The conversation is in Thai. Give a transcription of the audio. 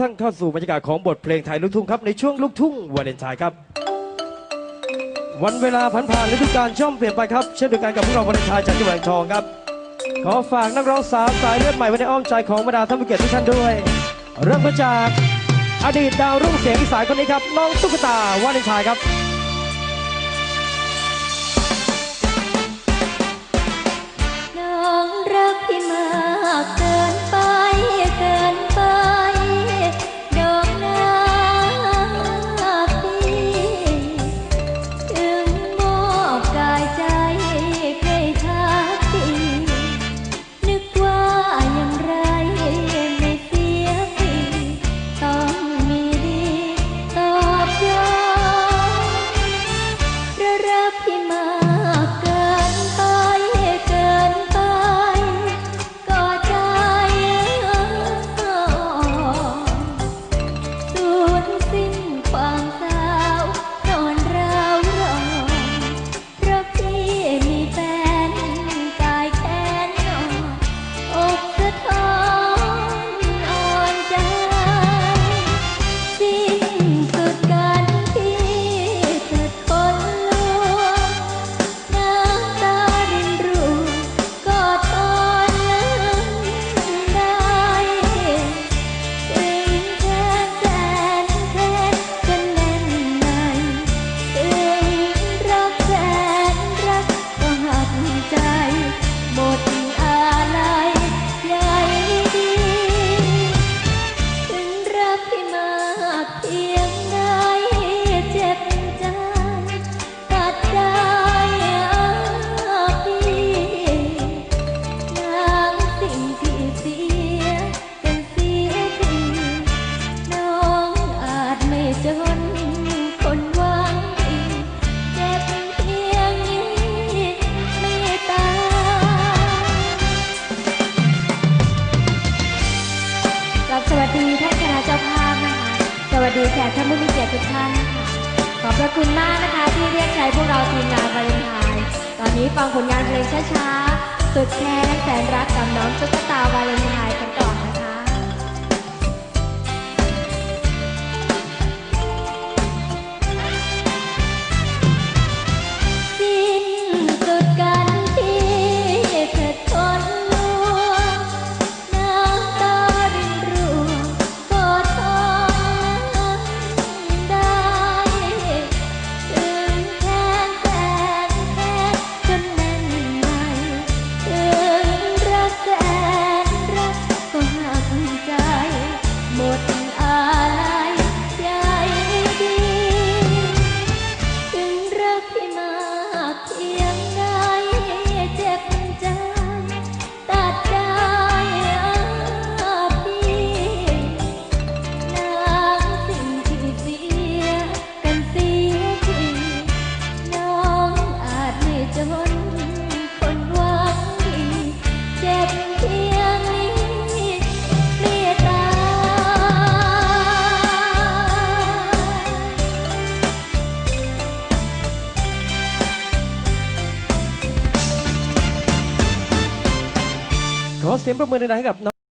ท่านเข้าสู่บรรยากาศของบทเพลงไทยลูกทุ่งครับในช่วงลูกทุ่งวาเลนไทน์ครับ วันเวลาผ่านผ่านฤดูกาลช่อมเปลี่ยนไปครับ เช่นเดียวกันกับพวกเราวาเลนไทน์จากจังหวัดทองครับ ขอฝากนักร้องสาวสายเลือดใหม่ไว้ในอ้อมใจของบรรดาท่านผู้เกียรติทุกท่านด้วย เริ่มมาจากอดีตดาวรุ่งเสียงอีสายคนนี้ครับน้องตุ๊กตาวาเลนไทน์ครับ วัสดีท่านคณะเจ้าภาพนะคะ สวัสดีแขกท่านผู้มีเกียรติทุกท่านนะคะขอบพระคุณมากนะคะที่เรียกใช้พวกเราทีมงานวาเลนไทน์ตอนนี้ฟังผลงานเพลงช้าๆ สุดแค้นแสนรักกับน้องจุ๊กตา เสียงประมือดังๆให้กับ